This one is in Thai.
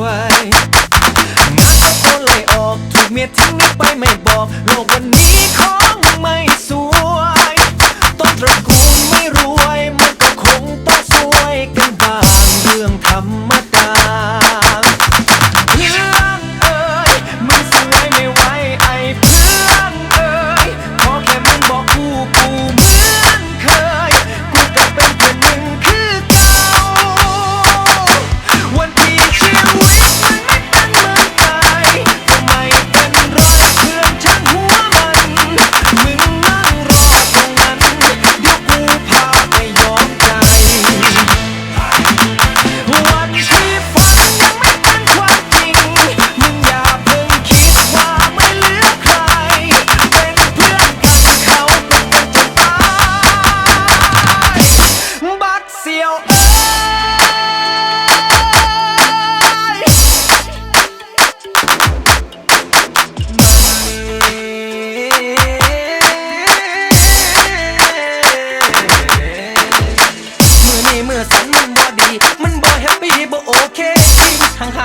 วยงานก็โอนไล่ออก ถูกเมียทิ้งไปไม่บอก โลกวันนี้ขอ 착해. 항상